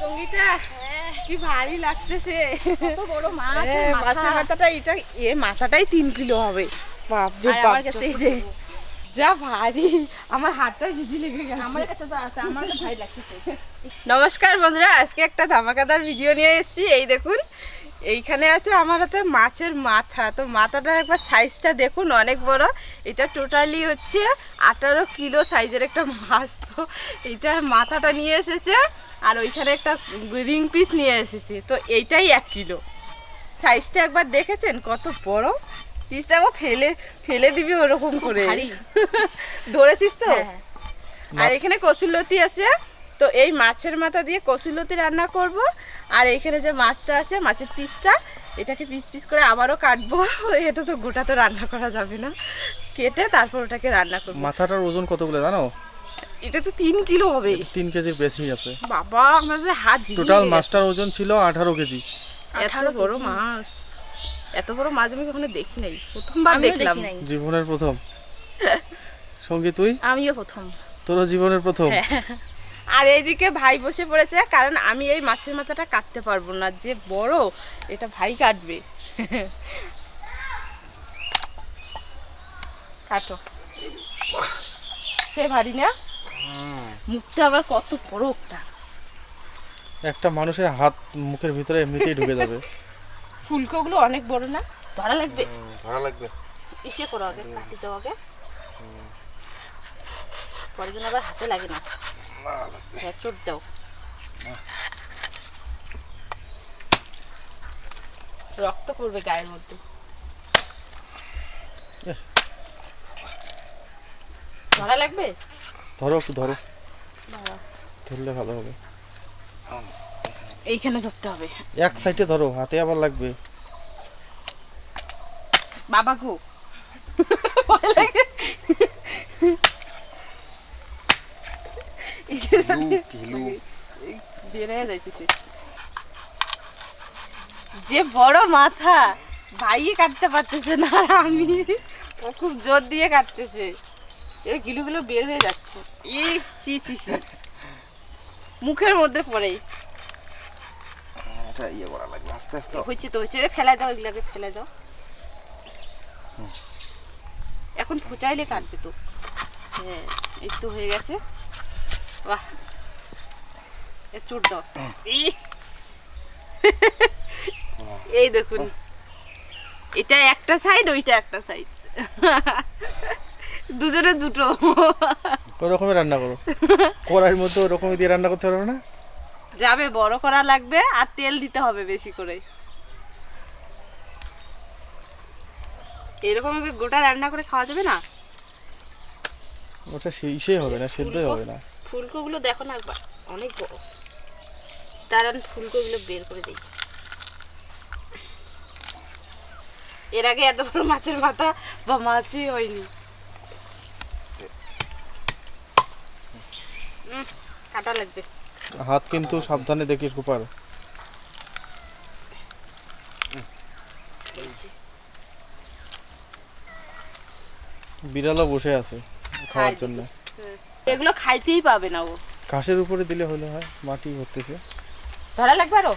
সঙ্গীতা কি ভারী লাগতেছে। কত বড় মাছ মাছের মাথাটা এটা এ মাথাটাই তিন কিলো হবে। বাপ রে বাপ, কাছে যে। যা ভারী। আমার হাতটা জিজি লেগে গেছে। আমার কাছে তো আছে আমার ভাই লাগতেছে। নমস্কার বন্ধুরা আজকে একটা ধামাকাদার ভিডিও নিয়ে এসেছি। এই দেখুন এইখানে আছে আমার হাতে মাছের মাথা। তো মাথাটা একবার সাইজটা দেখুন অনেক বড়। এটা টোটালি হচ্ছে আঠারো কিলো সাইজের একটা মাছ। তো এইটার মাথাটা নিয়ে এসেছে। আর ওইখানে একটা রিং পিস নিয়ে এসেছি। তো এইটাই এক কিলো। সাইজটা একবার দেখেছেন? কত বড়? পিসটা ও ফেলে ফেলে দিবি ওরকম করে। ধরেছিস তো? হ্যাঁ, আর এখানে কসুলতি আছে। তো এই মাছের মাথা দিয়ে কসুলতি রান্না করব। আর এখানে যে মাছটা আছে মাছের পিসটা এটাকে পিস পিস করে আবারও কাটবো। এটা তো গোটা তো রান্না করা যাবে না। কেটে তারপর ওটাকে রান্না করব। মাথাটার ওজন কতগুলো জানো? এটা তো তিন কিলো হবে। তিন কেজির বেশি আছে। বাবা আমাদের হাত টোটাল মাছটার ওজন ছিল আঠারো কেজি। 18 বড় মাছ। এত বড় মাছ আমি কখনো দেখি নাই। প্রথমবার দেখলাম। জীবনের প্রথম। সঙ্গী তুই? আমিও প্রথম। তোরও জীবনের প্রথম। হ্যাঁ। আর এইদিকে ভাই বসে পড়েছে কারণ আমি এই মাছের মাথাটা কাটতে পারব না। যে বড় এটা ভাই কাটবে। কাটো। সে ভারী না? মুখটা আবার কত বড় একটা একটা মানুষের হাত মুখের ভিতরে এমনিতেই ঢুকে যাবে। ফুলকোগুলো অনেক বড় না? ধরা লাগবে? ভালো লাগবে। ইসে করো আগে কাটি দাও আগে। পরে যেন আবার হাতে লাগে না। হ্যাঁ চোট দাও। রক্ত পড়বে গায়ের মধ্যে। ধরা লাগবে? ধরো একটু ধরো। ধরলে ভালো হবে। এইখানে ধরতে হবে। এক সাইডে ধরো হাতে আবার লাগবে। বাবা গো। যাইতেছে। যে বড় মাথা ভাইয়ে কাটতে পারতেছে না আর আমি। ও খুব জোর দিয়ে কাটতেছে। এর গিলুগুলো বের হয়ে যাচ্ছে। ই চি চি চি মুখের মধ্যে পড়ে। এটা ইয়ে করা লাগবে আস্তে আস্তে। হচ্ছে তো হচ্ছে ফেলা দাও এগুলাকে ফেলে দাও। এখন ফোচাইলে কাটবে তো। হ্যাঁ এই তো হয়ে গেছে। বাহ। এ চুট দাও। ই! এই দেখুন। এটা একটা সাইড ওইটা একটা সাইড দুজনে দুটো। ওরকমই রান্না করো। কড়াইয়ের মধ্যে ওরকমই দিয়ে রান্না করতে পারবে না? যাবে বড় করা লাগবে আর তেল দিতে হবে বেশি করে। এরকম ভাবে গোটা রান্না করে খাওয়া যাবে না? ওটা সেই সে হবে না সেদ্ধই হবে না। ফুলকোগুলো দেখো না একবার অনেক বড়। দাঁড়ান ফুলকোগুলো বের করে দিই। এর আগে এত বড় মাছের মাথা বা মাছই হয়নি। কাটা লাগবে। হাত কিন্তু সাবধানে দেখিস কুপার বিড়ালও বসে আছে খাওয়ার জন্য। এগুলো খাইতেই পাবে না ও। ঘাসের উপরে দিলে হলে হয় মাটি ভরতেছে। ধরা লাগবে আরও?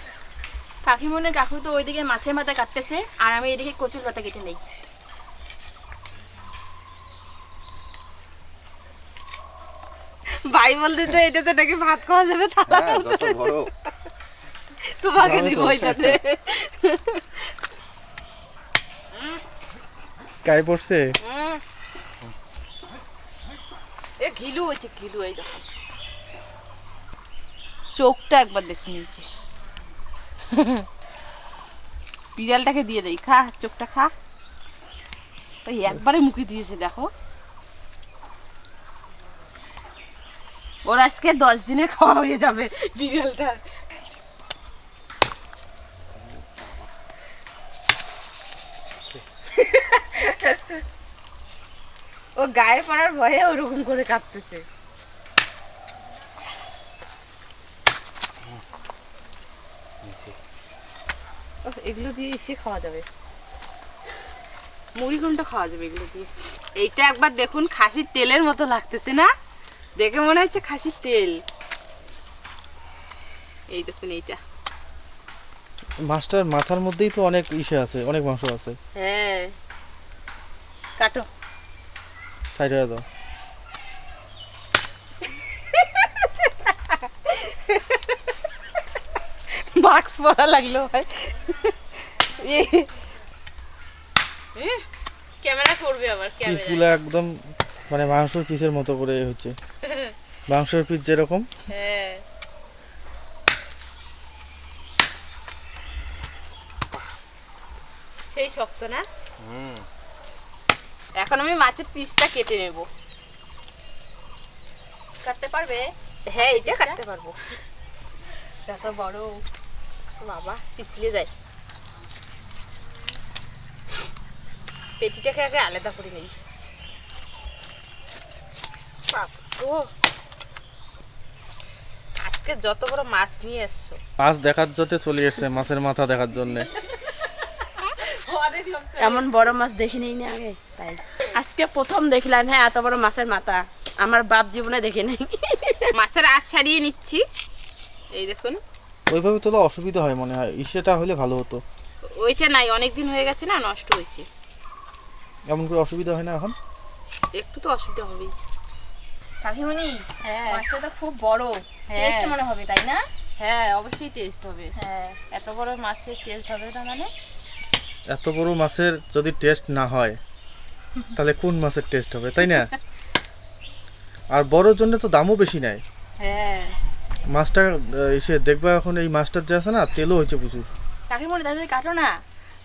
কাকিমনে কাকু তো ওইদিকে মাছের মাথা কাটতেছে আর আমি এদিকে কচুর পাতা কেটে নেই। ভাই বলতে তো এটাতে নাকি ভাত খাওয়া যাবে থালা তোমাকে যাবে দিব তো। এটাতে। গায়ে পড়ছে। এ ঘিলু হয়েছে ঘিলু এই দেখো। চোখটা একবার দেখে নিয়েছি। বিড়ালটাকে দিয়ে দেই খা চোখটা খা। ওই একবারে মুখে দিয়েছে দেখো। ওর আজকে দশ দিনে খাওয়া হয়ে যাবে বিড়ালটা। ও গায়ে পড়ার ভয়ে ওরকম করে কাঁপতেছে এগুলো দিয়ে এসে খাওয়া যাবে। মুড়ি খাওয়া যাবে এগুলো দিয়ে। এইটা একবার দেখুন, খাসির তেলের মতো লাগতেছে না? দেখে মনে হচ্ছে খাসির তেল। এই দেখুন এইটা। মাছটার মাথার মধ্যেই তো অনেক ইসে আছে অনেক মাংস আছে। হ্যাঁ। কাটো। সাইড হয়ে দাও। মাস্ক পরা লাগল ভাই। ক্যামেরা করবে আবার ক্যামেরা। পিসগুলো একদম মানে মাংসের পিসের মতো করে হচ্ছে। মাংসের পিস যেরকম। হ্যাঁ। সেই শক্ত না? এখন আমি মাছের পিসটা কেটে নেব। কাটতে পারবে? হ্যাঁ এটা কাটতে পারব। যত বড়। বাবা পিছলে যায় পেটিটাকে আগে আলাদা করে নেই। বাবু আজকে যত বড় মাছ নিয়ে এসছো। মাছ দেখার জন্য চলে এসছে মাছের মাথা দেখার জন্য। এমন বড় মাছ দেখিনি না আগে তাই। আজকে প্রথম দেখলাম হ্যাঁ এত বড় মাছের মাথা। আমার বাপ জীবনে দেখে নেই। মাছের আশ সারিয়ে নিচ্ছি। এই দেখুন। ওইভাবে তোলা অসুবিধা হয় মনে হয় ইসেটা হলে ভালো হতো। ওইটা নাই অনেক দিন হয়ে গেছে না নষ্ট হয়েছে। এমন করে অসুবিধা হয় না এখন? একটু তো অসুবিধা হবেই। কাকিমণি হ্যাঁ। মাছটা তো খুব বড়। হ্যাঁ। টেস্ট মনে হবে তাই না? হ্যাঁ অবশ্যই টেস্ট হবে। হ্যাঁ। এত বড় মাছের টেস্ট হবে না মানে? এত বড় মাছের যদি টেস্ট না হয় তাহলে কোন মাছের টেস্ট হবে তাই না? আর বড়র জন্য তো দামও বেশি নেয় হ্যাঁ। মাছটা এসে দেখবা এখন এই মাছটার যে আছে না তেলও হয়েছে প্রচুর। কাকিমণি তাহলে কাটো না।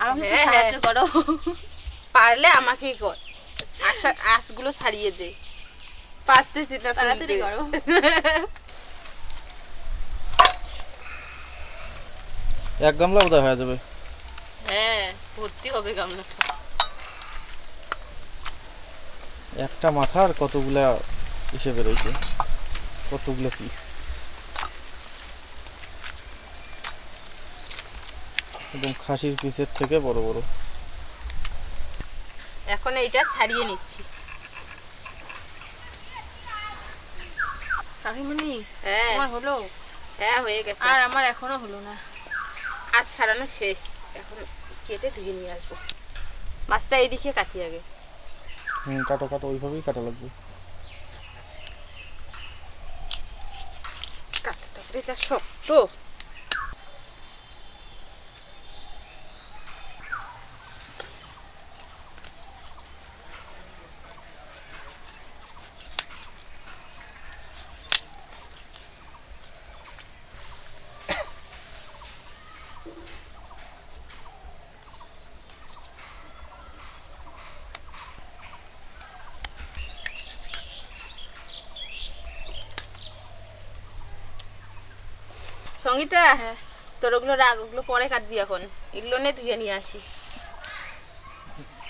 আমাকে হ্যাঁ, সাহায্য হ্যাঁ। করো। পারলে আমাকেই কর। আশা আশগুলো ছাড়িয়ে দে। পারতেছি না তাড়াতাড়ি করো। এক গামলা বোধহয় হয়ে যাবে। হ্যাঁ ভর্তি হবে গামলাটা। একটা মাথার কতগুলা হিসেবে রয়েছে কতগুলো পিস একদম খাসির পিসের থেকে বড় বড়। এখন এইটা ছাড়িয়ে নিচ্ছি। কাকিমণি হ্যাঁ। আমার হলো? হ্যাঁ হয়ে গেছে। আর আমার এখনও হলো না। আজ ছাড়ানো শেষ। এখন কেটে ধুয়ে নিয়ে আসব। মাছটা এইদিকে কাটি আগে। হুম কাটো কাটো ওইভাবেই কাটা লাগবে। কাটাটা তারপরে যা শক্ত। সঙ্গীতা হ্যাঁ। তোর ওগুলো রাগ ওগুলো পরে কাটবি এখন। এগুলো নিয়ে ধুয়ে নিয়ে আসি।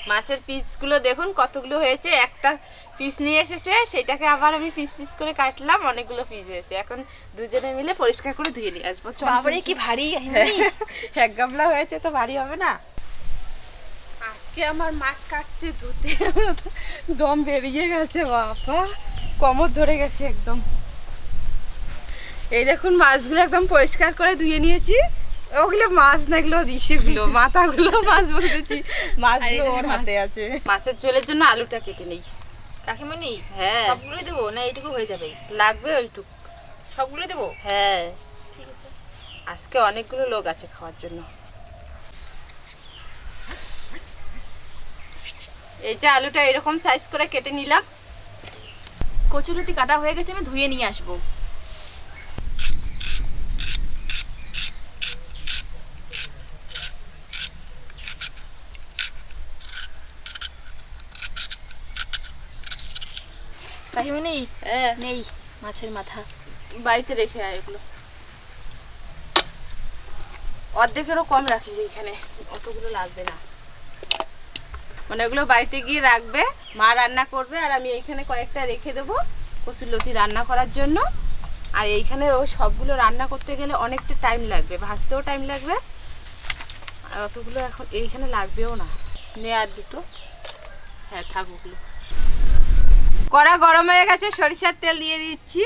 মাছের পিসগুলো দেখুন কতগুলো হয়েছে। একটা পিস নিয়ে এসেছে সেটাকে আবার আমি পিস পিস করে কাটলাম অনেকগুলো পিস হয়েছে। এখন দুজনে মিলে পরিষ্কার করে ধুয়ে নিয়ে আসব। বাবারে কি ভারী এক গামলা হয়েছে তো ভারী হবে না। আজকে আমার মাছ কাটতে ধুতে দম বেরিয়ে গেছে বাবা। কমর ধরে গেছে একদম। এই দেখুন মাছগুলো একদম পরিষ্কার করে ধুয়ে নিয়েছি। ওগুলো মাছ না এগুলো দিশেগুলো মাথাগুলো মাছ বলতেছি মাছগুলো ওর হাতে আছে। মাছের ঝোলের জন্য আলুটা কেটে নেই। কাকিমণি হ্যাঁ। সবগুলোই দেবো না এইটুকু হয়ে যাবে? লাগবে ওইটুক। সবগুলো দেবো? হ্যাঁ। ঠিক আছে। আজকে অনেকগুলো লোক আছে খাওয়ার জন্য। এই যে আলুটা এরকম সাইজ করে কেটে নিলাম। কচুলতি কাটা হয়ে গেছে আমি ধুয়ে নিয়ে আসব। কাকিমণি হ্যাঁ। নেই মাছের মাথা। বাড়িতে রেখে আয় এগুলো। অর্ধেকেরও কম রাখিস এখানে। অতগুলো লাগবে না। মানে ওগুলো বাড়িতে গিয়ে রাখবে মা রান্না করবে আর আমি এইখানে কয়েকটা রেখে দেবো কসুরলতি রান্না করার জন্য। আর এইখানে ও সবগুলো রান্না করতে গেলে অনেকটা টাইম লাগবে ভাজতেও টাইম লাগবে। আর অতগুলো এখন এইখানে লাগবেও না। নে আর দুটো। হ্যাঁ থাক ওগুলো। কড়া গরম হয়ে গেছে সরিষার তেল দিয়ে দিচ্ছি।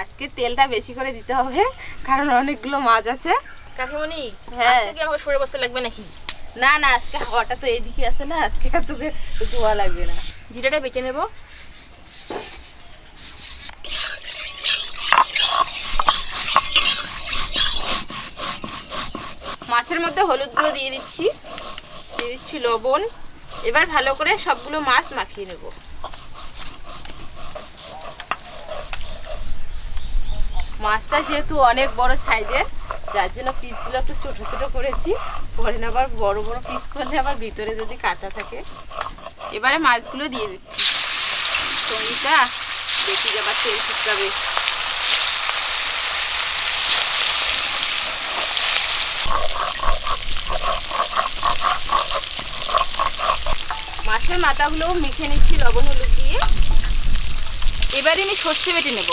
আজকে তেলটা বেশি করে দিতে হবে কারণ অনেকগুলো মাছ আছে। কাকিমণি হ্যাঁ। আজকে কি আমাকে সরে বসতে লাগবে নাকি? না না আজকে হাওয়াটা তো এইদিকে আছে না আজকে তোকে ধোয়া লাগবে না। জিরাটা বেটে নেব। মাছের মধ্যে হলুদ গুঁড়ো দিয়ে দিচ্ছি দিয়ে দিচ্ছি লবণ। এবার ভালো করে সবগুলো মাছ মাখিয়ে নেব। মাছটা যেহেতু অনেক বড় সাইজের, যার জন্য পিসগুলো একটু ছোট ছোট করেছি। পরে আবার বড় বড় পিস করলে আবার ভিতরে যদি কাঁচা থাকে। এবারে মাছগুলো দিয়ে দিচ্ছি। সঙ্গীতা দেখি যাবার তেল শুকাবে। মাছের মাথাগুলো মেখে নিচ্ছি লবণ হলুদ দিয়ে। এবারে আমি সর্ষে বেটে নেব।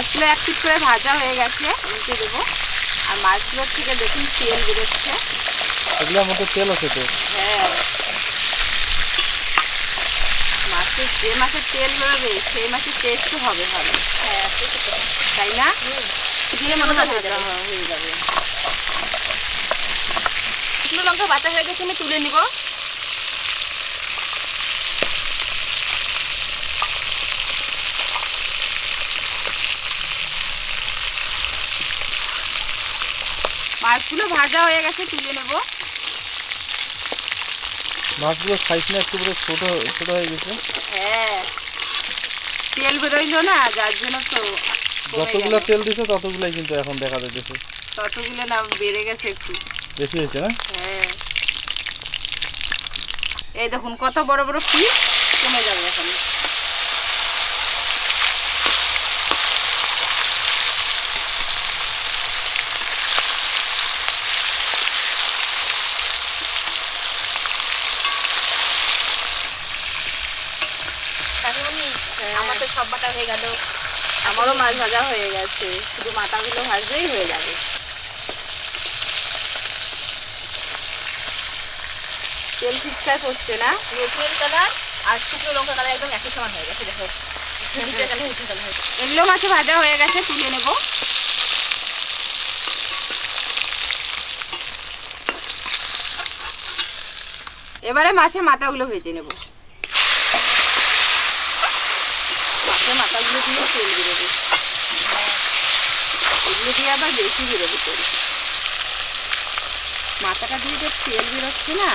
মাছগুলো এক পিট করে ভাজা হয়ে গেছে উল্টে দেবো। আর মাছগুলোর থেকে দেখুন তেল বেরোচ্ছে। এগুলোর মধ্যে তেল আছে তো? হ্যাঁ। মাছের যে মাছের তেল বেরোবে সেই মাছের টেস্টও হবে ভালো হ্যাঁ তাই না? দিয়ে মনে হয় হয়ে ভাজা যাবে। হয়ে যাবে। শুকনো লঙ্কা বাটা হয়ে গেছে আমি তুলে নিব। মাছগুলো ভাজা হয়ে গেছে তুলে নেব। মাছগুলোর সাইজ না একটু পুরো ছোট ছোট হয়ে গেছে। হ্যাঁ। তেল বেরোইলো না যার জন্য তো যতগুলো তেল দিছে ততগুলাই কিন্তু এখন দেখা যাচ্ছে ততগুলো না বেড়ে গেছে একটু। বেশি হয়েছে না? হ্যাঁ। এই দেখুন কত বড় বড় পিস কমে যাবে এখন কাকিমণি আমার তো সব বাটা হয়ে গেল আমারও মাছ ভাজা হয়ে গেছে। শুধু মাথাগুলো ভাজলেই হয়ে যাবে। তেল ঠিকঠাক হচ্ছে না? রসুন কালার আর শুকনো লঙ্কা কালার একদম একই সমান হয়ে গেছে দেখো। এগুলো মাছ ভাজা হয়ে গেছে তুলে নেব। এবারে মাছের মাথাগুলো ভেজে নেব। মাছের মাথাগুলো দিয়ে তেল বেরোবে এগুলো দিয়ে আবার বেশি বেরোবে তেল। মাথাটা দিয়ে যে তেল বেরোচ্ছে না?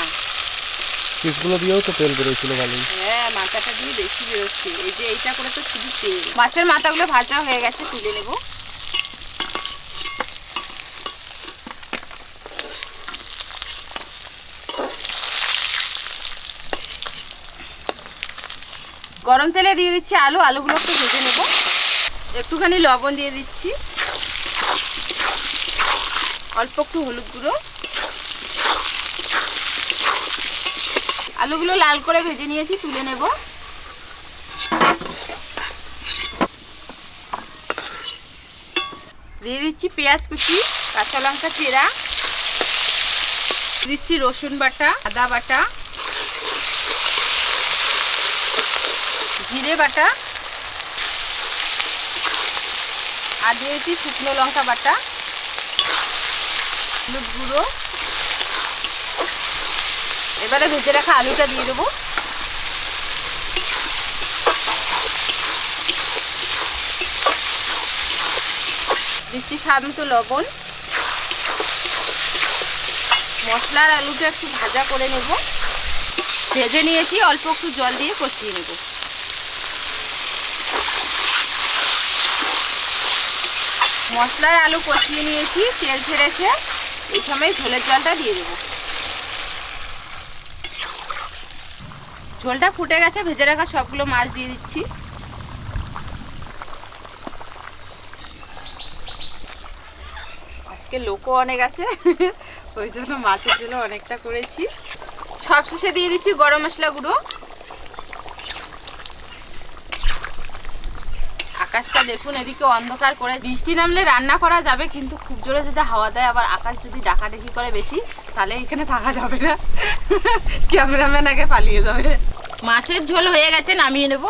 পিসগুলো দিয়েও তো তেল বেরোচ্ছিল ভালোই। হ্যাঁ মাথাটা দিয়ে বেশি বেরোচ্ছে। এই যে এইটা করে তো শুধু তেল। মাছের মাথাগুলো ভাজা হয়ে গেছে তুলে নেব। গরম তেলে দিয়ে দিচ্ছি আলু, আলুগুলো একটু ভেজে নেব। একটুখানি লবণ দিয়ে দিচ্ছি। অল্প একটু হলুদ গুঁড়ো। আলুগুলো লাল করে ভেজে নিয়েছি, তুলে নেব। দিয়ে দিচ্ছি পেঁয়াজ কুচি, কাঁচা লঙ্কা চেরা। দিচ্ছি রসুন বাটা, আদা বাটা। জিরে বাটা, আর দিয়েছি শুকনো লঙ্কা বাটা, হলুদ গুঁড়ো। এবারে ভেজে রাখা আলুটা দিয়ে দেবো। দিচ্ছি স্বাদ মতো লবণ। মশলার আলুটা একটু ভাজা করে নেব। ভেজে নিয়েছি, অল্প একটু জল দিয়ে কষিয়ে নেব। মশলার আলু কষিয়ে নিয়েছি, তেল ছেড়েছে। এই সময় ঝোলের জলটা দিয়ে দেবো। ঝোলটা ফুটে গেছে, ভেজে রাখা সবগুলো মাছ দিয়ে দিচ্ছি। আজকে লোকও অনেক আছে, ওই জন্য মাছের জন্য অনেকটা করেছি। সব শেষে দিয়ে দিচ্ছি গরম মশলা গুঁড়ো। আকাশটা দেখুন, এদিকে অন্ধকার করে বৃষ্টি নামলে রান্না করা যাবে, কিন্তু খুব জোরে যদি হাওয়া দেয়, আবার আকাশ যদি ডাকাডাকি করে বেশি, তাহলে এখানে থাকা যাবে না। ক্যামেরাম্যান আগে পালিয়ে যাবে। মাছের ঝোল হয়ে গেছে, নামিয়ে নেব।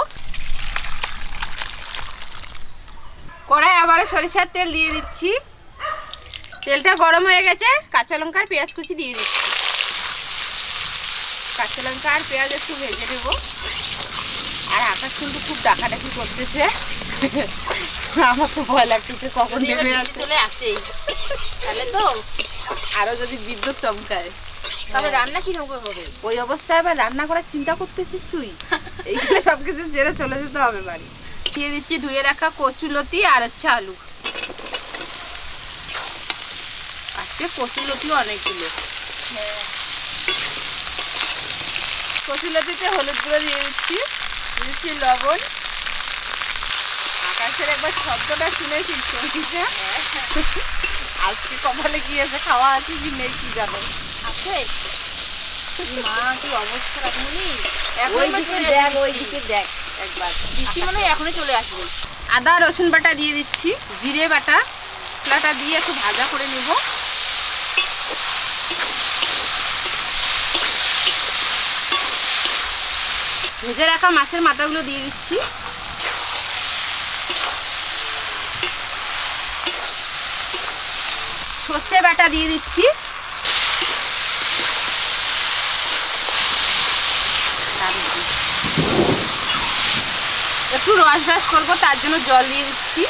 কড়াই আবারও সরিষার তেল দিয়ে দিচ্ছি। তেলটা গরম হয়ে গেছে, কাঁচা লঙ্কা আর পেঁয়াজ কুচি দিয়ে দিচ্ছি। কাঁচা লঙ্কা আর পেঁয়াজ একটু ভেজে নেব। আর আকাশ কিন্তু খুব ডাকাডাকি করতেছে। আমার তো ভয় লাগতেছে কখন নেমে চলে আসেই তাহলে তো আরও যদি বিদ্যুৎ চমকায় তবে রান্না কি রকম হবে? ওই অবস্থায় আবার রান্না করার চিন্তা করতেছিস তুই? সবকিছু ছেড়ে চলে যেতে হবে বাড়ি। দিয়ে দিচ্ছি ধুয়ে রাখা কচুলতি আর হচ্ছে আলু। আজকে কচুলতি অনেকগুলো কচুলতিতে হলুদ গুঁড়ো দিয়ে দিচ্ছি দিয়ে দিচ্ছি লবণ আকাশের একবার শব্দটা শুনেছিস শুনছিস আজকে কপালে কি আছে খাওয়া আছে কি নেই কি যাবে আছে। মা কি অবস্থা রাখুনি দেখ একবার। বৃষ্টি মনে এখনই চলে আসবে। আদা রসুন বাটা দিয়ে দিচ্ছি জিরে বাটা। মশলাটা দিয়ে একটু ভাজা করে নিব। ভেজে রাখা মাছের মাথাগুলো দিয়ে দিচ্ছি। সর্ষে বাটা দিয়ে দিচ্ছি। একটু রস রস করব তার জন্য জল দিয়ে দিচ্ছি।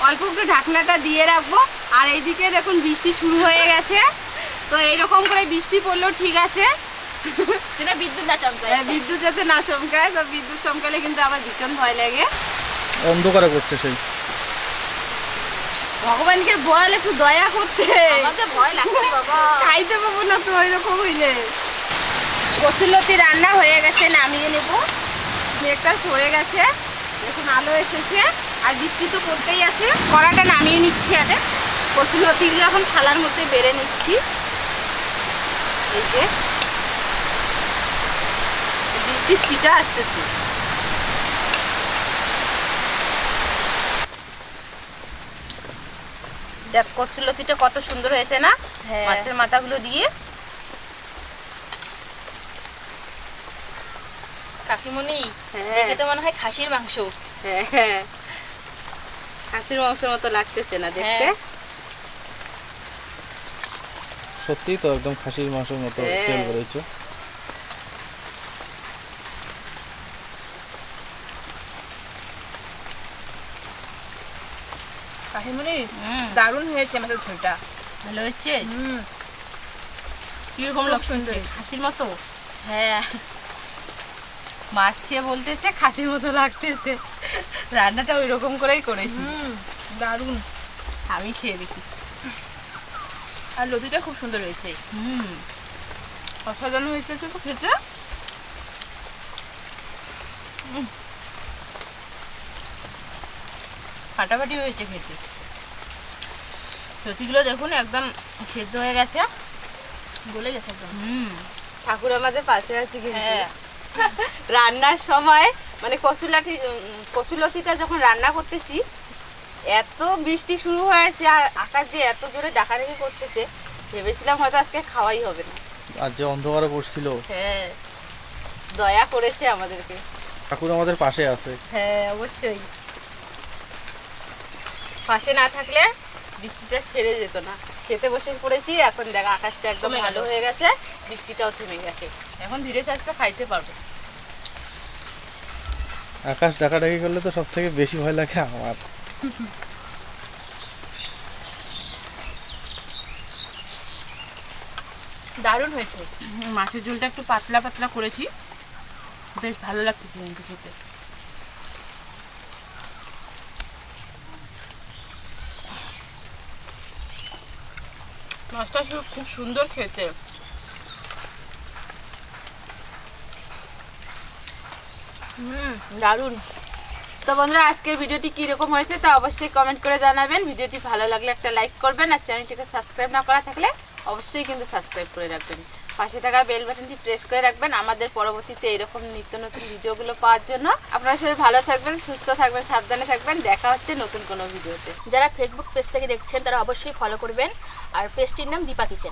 অল্প একটু ঢাকনাটা দিয়ে রাখব। আর এইদিকে দেখুন বৃষ্টি শুরু হয়ে গেছে। তো এইরকম করে বৃষ্টি পড়লেও ঠিক আছে। সেটা বিদ্যুৎ না চমকায়। আহ, বিদ্যুৎ যাতে না চমকায় তো বিদ্যুৎ চমকালে কিন্তু আমার ভীষণ ভয় লাগে। অন্ধকারে করছে সেই। ভগবানকে বল একটু দয়া করতে। আমাকে ভয় লাগছে বাবা। খাইতে পাবো না তো ওইরকম হইলে। কচুলতি রান্না হয়ে গেছে নামিয়ে নেব। মেঘটা সরে গেছে দেখুন আলো এসেছে। আর বৃষ্টি তো পড়তেই আছে। কড়াটা নামিয়ে নিচ্ছি আরে কচুলতিগুলো এখন থালার মধ্যে বেড়ে নিচ্ছি। এই যে। বৃষ্টির ছিটা আসতেছে। দেখ কচুলতিটা কত সুন্দর হয়েছে না? হ্যাঁ। মাছের মাথাগুলো দিয়ে। কাকিমণি হ্যাঁ। দেখে তো মনে হয় খাসির মাংস। হ্যাঁ হ্যাঁ। খাসির মাংসের মতো লাগতেছে না দেখতে। হ্যাঁ। সত্যিই তো একদম খাসির মাংসের মতো হ্যাঁ। তেল বেরোচ্ছে। কাকিমণি দারুণ হয়েছে আমাদের ঝোলটা। ভালো হচ্ছে হুম। কীরকম লাগছে? খাসির মতো? হ্যাঁ। মাছ খেয়ে বলতেছে খাসির মতো লাগতেছে। রান্নাটা ওই রকম করেই করেছি। হুম দারুণ। আমি খেয়ে দেখি। আর লতিটা খুব সুন্দর হয়েছে। হুম। অসাধারণ হয়েছে তো খেতে। উম। ফাটাফাটি হয়েছে খেতে। সতিগুলো দেখুন একদম সেদ্ধ হয়ে গেছে। গলে গেছে একদম। হুম। ঠাকুর আমাদের পাশে আছে কিন্তু। হ্যাঁ। রান্নার সময় মানে কচুলাটি উম, কচুলতিটা যখন রান্না করতেছি এত বৃষ্টি শুরু হয়েছে আর আকাশ যে এত জোরে ডাকাডাকি করতেছে ভেবেছিলাম হয়তো আজকে খাওয়াই হবে না। আর যে অন্ধকারে পড়ছিল হ্যাঁ। দয়া করেছে আমাদেরকে। ঠাকুর আমাদের পাশে আছে। হ্যাঁ অবশ্যই। পাশে না থাকলে বৃষ্টিটা ছেড়ে যেত না। খেতে বসে পড়েছি এখন দেখ আকাশটা একদম ভালো হয়ে গেছে বৃষ্টিটাও থেমে গেছে। এখন ধীরে চাষটা খাইতে পারব। আকাশ ডাকাডাকি করলে তো সব থেকে বেশি ভয় লাগে আমার। দারুণ হয়েছে। মাছের ঝোলটা একটু পাতলা পাতলা করেছি। বেশ ভালো লাগতেছে কিন্তু খেতে। মাছটা খুব সুন্দর খেতে। হুম দারুণ তো বন্ধুরা, আজকের ভিডিওটি কীরকম হয়েছে তা অবশ্যই কমেন্ট করে জানাবেন। ভিডিওটি ভালো লাগলে একটা লাইক করবেন আর চ্যানেলটিকে সাবস্ক্রাইব না করা থাকলে অবশ্যই কিন্তু সাবস্ক্রাইব করে রাখবেন। পাশে থাকা বেল বাটনটি প্রেস করে রাখবেন। আমাদের পরবর্তীতে এরকম নিত্য নতুন ভিডিওগুলো পাওয়ার জন্য। আপনারা সবাই ভালো থাকবেন, সুস্থ থাকবেন, সাবধানে থাকবেন। দেখা হচ্ছে নতুন কোনো ভিডিওতে যারা ফেসবুক পেজ থেকে দেখছেন, তারা অবশ্যই ফলো করবেন। আর পেজটির নাম দীপা কিচেন